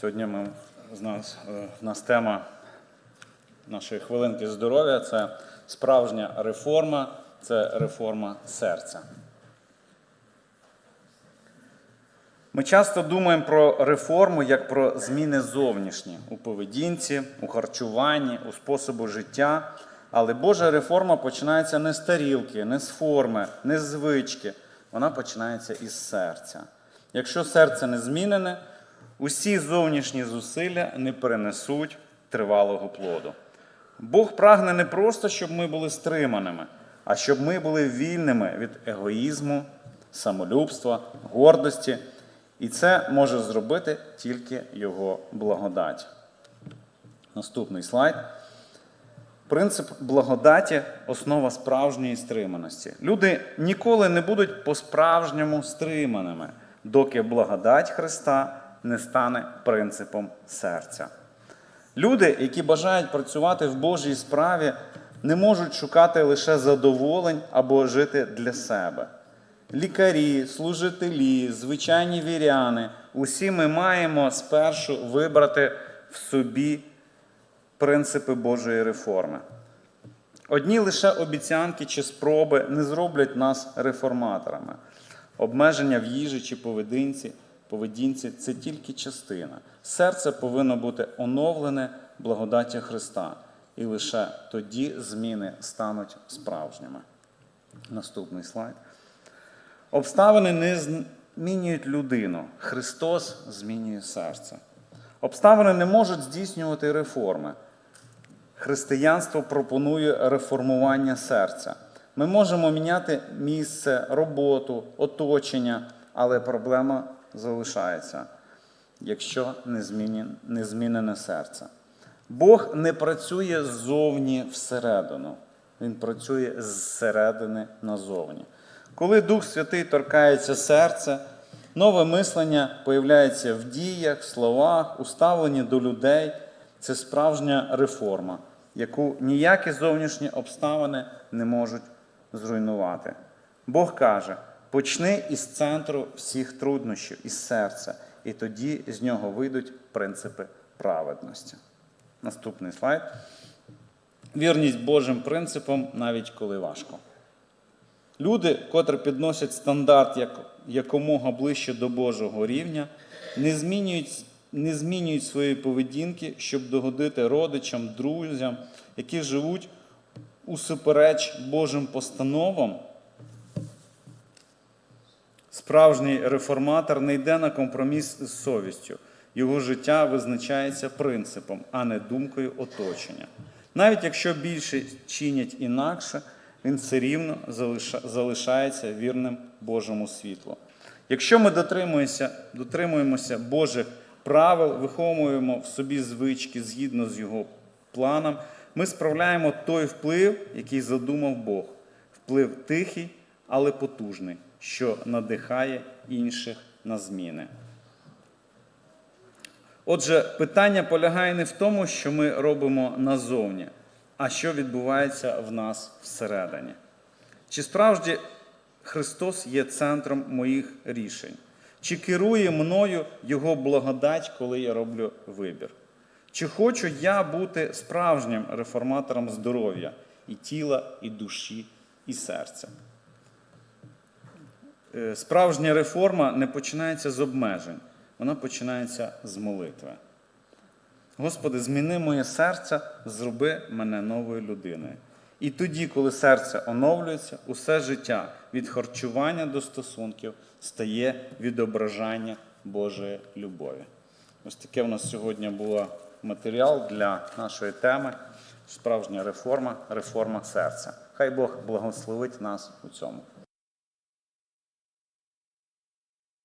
Сьогодні ми, з нас, е, в нас тема нашої хвилинки здоров'я це справжня реформа, це реформа серця. Ми часто думаємо про реформу як про зміни зовнішні у поведінці, у харчуванні, у способу життя. Але Божа реформа починається не з тарілки, не з форми, не з звички. Вона починається із серця. Якщо серце не змінене, усі зовнішні зусилля не перенесуть тривалого плоду. Бог прагне не просто, щоб ми були стриманими, а щоб ми були вільними від егоїзму, самолюбства, гордості. І це може зробити тільки Його благодать. Наступний слайд. Принцип благодаті основа справжньої стриманості. Люди ніколи не будуть по-справжньому стриманими, доки благодать Христа не стане принципом серця. Люди, які бажають працювати в Божій справі, не можуть шукати лише задоволень або жити для себе. Лікарі, служителі, звичайні віряни, усі ми маємо спершу вибрати в собі принципи Божої реформи. Одні лише обіцянки чи спроби не зроблять нас реформаторами. Обмеження в їжі чи поведінці, поведінці це тільки частина. Серце повинно бути оновлене благодаття Христа. І лише тоді зміни стануть справжніми. Наступний слайд. Обставини не змінюють людину. Христос змінює серце. Обставини не можуть здійснювати реформи. Християнство пропонує реформування серця. Ми можемо міняти місце, роботу, оточення, але проблема залишається, якщо не змінен- не змінене серце. Бог не працює ззовні всередину, Він працює зсередини назовні. Коли Дух Святий торкається серця, нове мислення появляється в діях, словах, у ставленні до людей. Це справжня реформа, яку ніякі зовнішні обставини не можуть зруйнувати. Бог каже: почни із центру всіх труднощів, із серця, і тоді з нього вийдуть принципи праведності. Наступний слайд. Вірність Божим принципам, навіть коли важко. Люди, котрі підносять стандарт як, якомога ближче до Божого рівня, не змінюють, не змінюють своєї поведінки, щоб догодити родичам, друзям, які живуть усупереч Божим постановам. Справжній реформатор не йде на компроміс з совістю. Його життя визначається принципом, а не думкою оточення. Навіть якщо більше чинять інакше, він все рівно залишається вірним Божому світлу. Якщо ми дотримуємося, дотримуємося Божих правил, виховуємо в собі звички згідно з його планом, ми справляємо той вплив, який задумав Бог. Вплив тихий, але потужний, що надихає інших на зміни. Отже, питання полягає не в тому, що ми робимо назовні, а що відбувається в нас всередині. Чи справді Христос є центром моїх рішень? Чи керує мною Його благодать, коли я роблю вибір? Чи хочу я бути справжнім реформатором здоров'я і тіла, і душі, і серця? Е, Справжня реформа не починається з обмежень, вона починається з молитви. Господи, зміни моє серце, зроби мене новою людиною. І тоді, коли серце оновлюється, усе життя від харчування до стосунків стає відображання Божої любові. Ось таке в нас сьогодні був матеріал для нашої теми. Справжня реформа, реформа серця. Хай Бог благословить нас у цьому.